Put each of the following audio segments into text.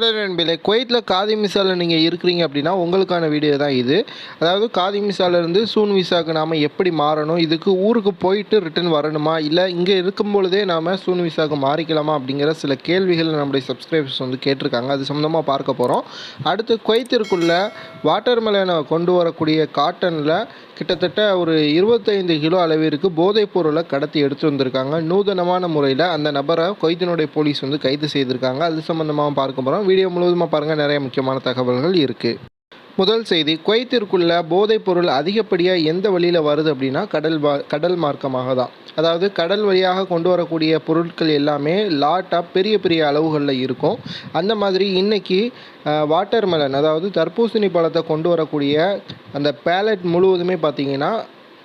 Hello நண்பர்களே குவைத்தில் காதி மிசாவில் நீங்கள் இருக்கிறீங்க அப்படின்னா உங்களுக்கான வீடியோ தான் இது. அதாவது காதி மிசாலேருந்து சூன் விசாவுக்கு நாம் எப்படி மாறணும் இதுக்கு ஊருக்கு போயிட்டு ரிட்டன் வரணுமா இல்லை இங்கே இருக்கும் பொழுதே நாம் சூன் விசாவுக்கு மாறிக்கலாமா அப்படிங்கிற சில கேள்விகள் நம்முடைய சப்ஸ்கிரைபர்ஸ் வந்து கேட்டிருக்காங்க. அது சம்மந்தமாக பார்க்க போகிறோம் அடுத்து குவைத்திற்குள்ளே வாட்டர் மெலனை கொண்டு வரக்கூடிய காட்டனில் கிட்டத்தட்ட ஒரு இருபத்தைந்து கிலோ அளவிற்கு போதைப் பொருளை கடத்தி எடுத்து வந்திருக்காங்க. நூதனமான முறையில் அந்த நபரை கொய்தினுடைய போலீஸ் வந்து கைது செய்திருக்காங்க. அது சம்மந்தமாக பார்க்க போகிறோம் வீடியோ முழுவதுமாக பாருங்கள் நிறைய முக்கியமான தகவல்கள் இருக்குது முதல் செய்தி குவைத்திற்குள்ள போதைப் பொருள் அதிகப்படியாக எந்த வழியில் வருது அப்படின்னா கடல் வா கடல் மார்க்கமாக தான் அதாவது கடல் வழியாக கொண்டு வரக்கூடிய பொருட்கள் எல்லாமே லாட்டாக பெரிய பெரிய அளவுகளில் இருக்கும். அந்த மாதிரி இன்னைக்கு வாட்டர் மெலன் அதாவது தர்பூசணி பழத்தை கொண்டு வரக்கூடிய அந்த பேலட் முழுவதுமே பார்த்தீங்கன்னா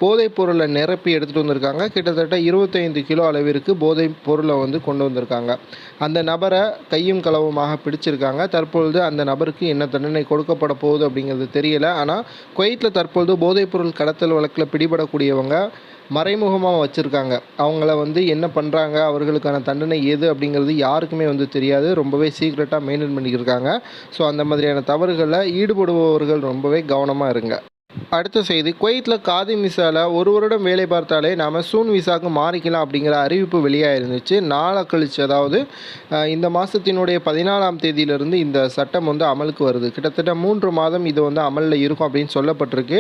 போதைப் பொருளை நிரப்பி எடுத்துகிட்டு வந்திருக்காங்க. கிட்டத்தட்ட இருபத்தைந்து கிலோ அளவிற்கு போதைப் பொருளை வந்து கொண்டு வந்திருக்காங்க. அந்த நபரை கையும் களவுமாக பிடிச்சிருக்காங்க. தற்பொழுது அந்த நபருக்கு என்ன தண்டனை கொடுக்கப்பட போகுது அப்படிங்கிறது தெரியல. ஆனால் குவைத்தில் தற்பொழுது போதைப் பொருள் கடத்தல் வழக்கில் பிடிபடக்கூடியவங்க மறைமுகமாக வச்சுருக்காங்க. அவங்கள வந்து என்ன பண்ணுறாங்க அவர்களுக்கான தண்டனை எது அப்படிங்கிறது யாருக்குமே வந்து தெரியாது. ரொம்பவே சீக்ரெட்டாக மெயின்டைன் பண்ணியிருக்காங்க ஸோ அந்த மாதிரியான தவறுகளில் ஈடுபடுபவர்கள் ரொம்பவே கவனமாக இருங்க. அடுத்த செய்தி குவைத்தில் காதி மிசாவில் ஒரு வருடம் வேலை பார்த்தாலே நாம் சூன் விசாவுக்கு மாறிக்கலாம் அப்படிங்கிற அறிவிப்பு வெளியாயிருந்துச்சு. நாளை கழிச்சு அதாவது இந்த மாதத்தினுடைய பதினாலாம் தேதியிலிருந்து இந்த சட்டம் வந்து அமலுக்கு வருது. கிட்டத்தட்ட மூன்று மாதம் இது வந்து அமலில் இருக்கும் அப்படின்னு சொல்லப்பட்டிருக்கு.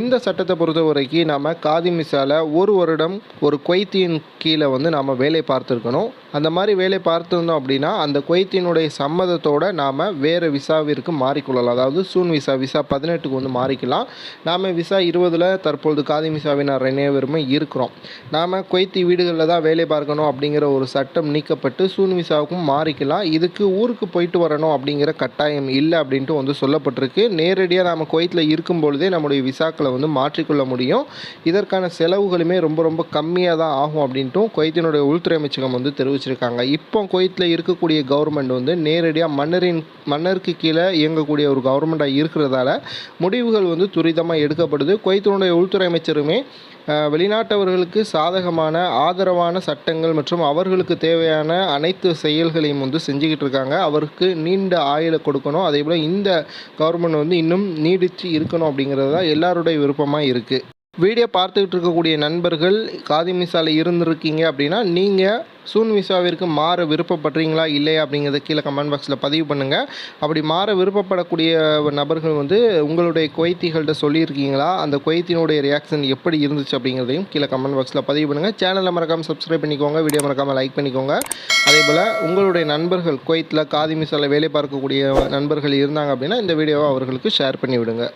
இந்த சட்டத்தை பொறுத்த வரைக்கும் நாம் காதி மிசாவில் ஒரு வருடம் ஒரு குவைத்தியின் கீழே வந்து நாம் வேலை பார்த்துருக்கணும். அந்த மாதிரி வேலை பார்த்துருந்தோம் அப்படின்னா அந்த குவைத்தினுடைய சம்மதத்தோடு நாம் வேறு விசாவிற்கு மாறிக்கொள்ளலாம். அதாவது சூன் விசா விசா பதினெட்டுக்கு வந்து மாறிக்கலாம். நாம் விசா இருபதில் தற்பொழுது காதி விசாவினர் அனைவருமே இருக்கிறோம். நாம் குவைத்தி வீடுகளில் தான் வேலை பார்க்கணும் அப்படிங்கிற ஒரு சட்டம் நீக்கப்பட்டு சூன் விசாவுக்கும் மாறிக்கலாம். இதுக்கு ஊருக்கு போயிட்டு வரணும் அப்படிங்கிற கட்டாயம் இல்லை அப்படின்ட்டு வந்து சொல்லப்பட்டிருக்கு. நேரடியாக நாம் குவைத்தில் இருக்கும் பொழுதே நம்முடைய விசாக்களை வந்து மாற்றிக்கொள்ள முடியும். இதற்கான செலவுகளுமே ரொம்ப ரொம்ப கம்மியாக தான் ஆகும் அப்படின்ட்டும் குவைத்தினுடைய உள்துறை அமைச்சகம் வந்து தெரிவிச்சிருக்காங்க. இப்போ குவைத்தில் இருக்கக்கூடிய கவர்மெண்ட் வந்து நேரடியாக மன்னரின் மன்னருக்கு கீழே இயங்கக்கூடிய ஒரு கவர்மெண்ட்டாக இருக்கிறதால முடிவுகள் வந்து துரிதமாக எடுக்கப்படுது. குவைத்தினுடைய உள்துறை அமைச்சருமே வெளிநாட்டவர்களுக்கு சாதகமான ஆதரவான சட்டங்கள் மற்றும் அவர்களுக்கு தேவையான அனைத்து செயல்களையும் வந்து செஞ்சுக்கிட்டு இருக்காங்க. அவருக்கு நீண்ட ஆயுளை கொடுக்கணும். அதே போல் இந்த கவர்மெண்ட் வந்து இன்னும் நீடித்து இருக்கணும் அப்படிங்கிறது தான் எல்லாருடைய விருப்பமாக இருக்குது வீடியோ பார்த்துக்கிட்டு இருக்கக்கூடிய நண்பர்கள் காதி மிசால இருந்திருக்கீங்க அப்படின்னா நீங்கள் சூன் விசாவிற்கு மாற விருப்பப்படுறீங்களா இல்லையா அப்படிங்கிறத கீழே கமெண்ட் பாக்ஸில் பதிவு பண்ணுங்கள் அப்படி மாற விருப்பப்படக்கூடிய நபர்கள் வந்து உங்களுடைய குவைத்திகள்கிட்ட சொல்லியிருக்கீங்களா? அந்த குவைத்தினுடைய ரியாக்ஷன் எப்படி இருந்துச்சு அப்படிங்கிறதையும் கீழே கமெண்ட் பாக்ஸில் பதிவு பண்ணுங்கள் சேனலை மறக்காமல் சப்ஸ்கிரைப் பண்ணிக்கோங்க வீடியோ மறக்காமல் லைக் பண்ணிக்கோங்க. அதே போல் உங்களுடைய நண்பர்கள் குவைத்தில் காதி மிசாவில் வேலை பார்க்கக்கூடிய நண்பர்கள் இருந்தாங்க அப்படின்னா இந்த வீடியோவை அவர்களுக்கு ஷேர் பண்ணிவிடுங்க.